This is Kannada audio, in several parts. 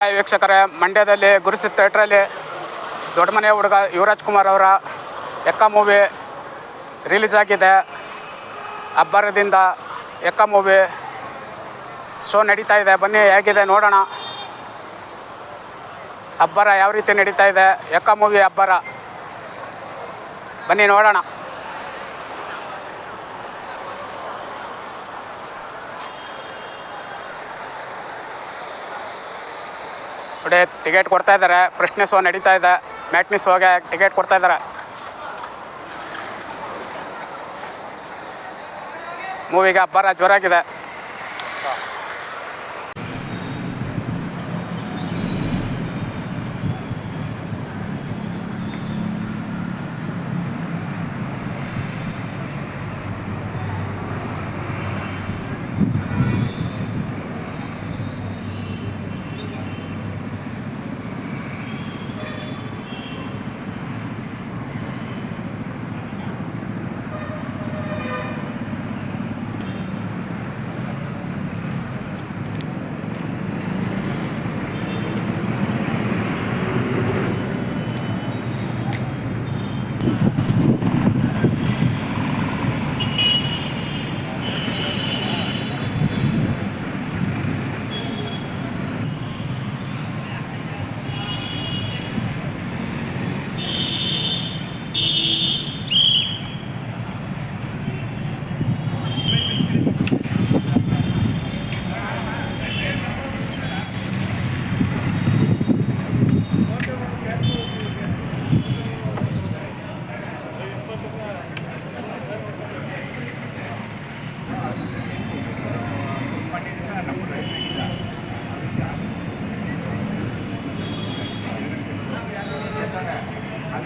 ವೀಕ್ಷಕರೇ, ಮಂಡ್ಯದಲ್ಲಿ ಗುರುಸಿ ಥಿಯೇಟ್ರಲ್ಲಿ ದೊಡ್ಡ ಮನೆ ಹುಡುಗ ಯುವರಾಜ್ ಕುಮಾರ್ ಅವರ ಎಕ್ಕ ಮೂವಿ ರಿಲೀಸ್ ಆಗಿದೆ. ಅಬ್ಬರದಿಂದ ಎಕ್ಕ ಮೂವಿ ಶೋ ನಡೀತಾ ಇದೆ. ಬನ್ನಿ, ಹೇಗಿದೆ ನೋಡೋಣ. ಅಬ್ಬರ ಯಾವ ರೀತಿ ನಡೀತಾ ಇದೆ? ಎಕ್ಕ ಮೂವಿ ಅಬ್ಬರ. ಬನ್ನಿ, ನೋಡೋಣ. ನೋಡಿ, ಟಿಕೆಟ್ ಕೊಡ್ತಾ ಇದ್ದಾರೆ. ಪ್ರಶ್ನೆ ಸೋ ನಡೀತಾ ಇದೆ. ಮ್ಯಾಟ್ನಿ ಶೋಗೆ ಟಿಕೆಟ್ ಕೊಡ್ತಾ ಇದ್ದಾರೆ. ಮೂವಿಗೆ ಅಬ್ಬರ ಜೋರಾಗಿದೆ.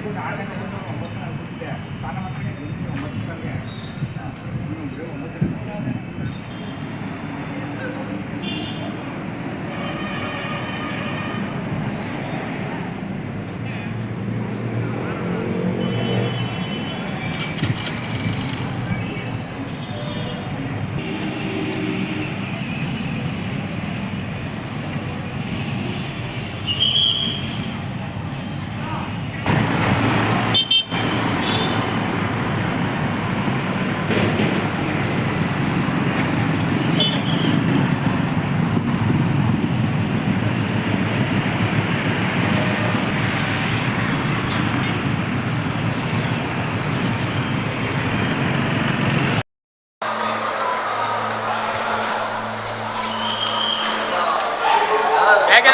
ಹೇಗಿದೆ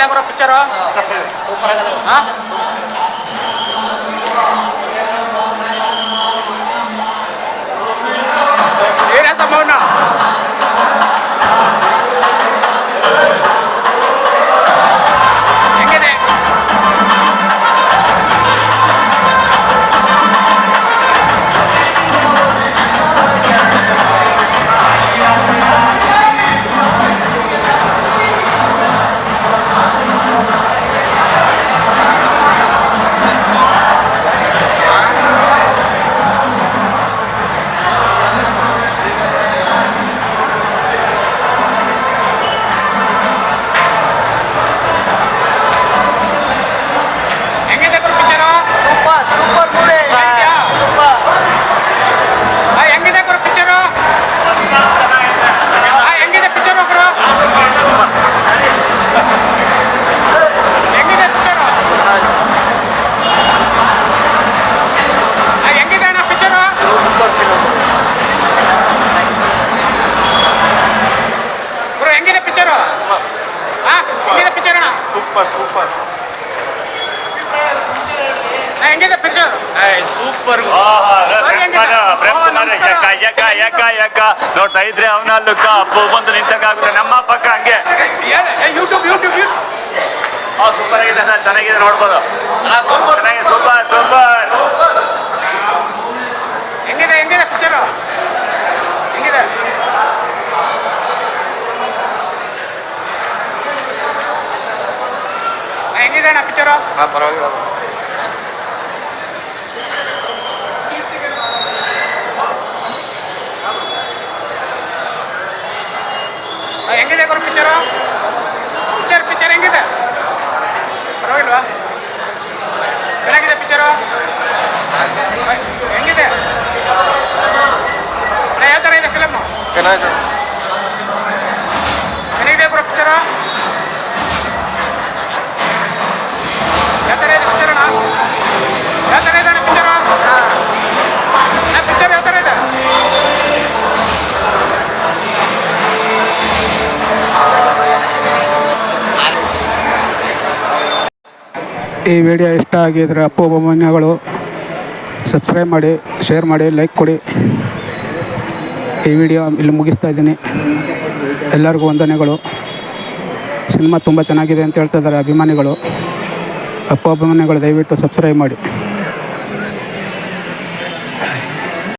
ಗುರು ಪಿಕ್ಚರು? ಹಾಂ? ಸೂಪರ್ ಸೂಪರ್ ಹೆಂಗಿದೆ ಪಿಕ್ಚರ್ ಸೂಪರ್ ಯಕ್ಕ ಯಕ್ಕ ನೋಡ್ತಾ ಇದ್ರೆ ಅವನ ಲುಕ್ಕ ಅಪ್ಪು ಬಂದು ನಿಂತಾಗುತ್ತೆ ನಮ್ಮ ಪಕ್ಕ ಹಂಗೆ. ಯೂಟ್ಯೂಬ್ ಯೂಟ್ಯೂಬ್ ಸೂಪರ್ ಆಗಿದೆ ಸರ್. ಚೆನ್ನಾಗಿದೆ ನೋಡ್ಬೋದು. ಸೂಪರ್ ಚೆನ್ನಾಗಿದೆ ಸೂಪರ್ ಸೂಪರ್ ಸಮಾಚಾರ ಹಾಂ ಪರವಾಗಿಲ್ಲ. ಹೆಂಗಿದೆ ಗುರು ಪಿಕ್ಚರು ಪಿಚ್ಚರ್ ಪಿಚ್ಚರ್ ಹೆಂಗಿದೆ? ಪರವಾಗಿಲ್ವಾ? ಚೆನ್ನಾಗಿದೆ ಪಿಕ್ಚರು ಹೆಂಗಿದೆ? ಯಾವ ಥರ ಇದೆ ಫಿಲಮು ಚೆನ್ನಾಗಿದೆ. ಚೆನ್ನಾಗಿದೆ ಗುರು ಪಿಕ್ಚರು ಈ ವಿಡಿಯೋ ಇಷ್ಟ ಆಗಿದ್ರೆ ಅಪ್ಪು ಅಭಿಮಾನಿಗಳು ಸಬ್ಸ್ಕ್ರೈಬ್ ಮಾಡಿ ಶೇರ್ ಮಾಡಿ ಲೈಕ್ ಕೊಡಿ. ಈ ವಿಡಿಯೋ ಇಲ್ಲಿ ಮುಗಿಸ್ತಾ ಇದ್ದೀನಿ. ಎಲ್ಲರಿಗೂ ವಂದನೆಗಳು. ಸಿನಿಮಾ ತುಂಬ ಚೆನ್ನಾಗಿದೆ ಅಂತ ಹೇಳ್ತಾ ಇದ್ದಾರೆ ಅಭಿಮಾನಿಗಳು. ಅಪ್ಪು ಅಭಿಮಾನಿಗಳು ದಯವಿಟ್ಟು ಸಬ್ಸ್ಕ್ರೈಬ್ ಮಾಡಿ.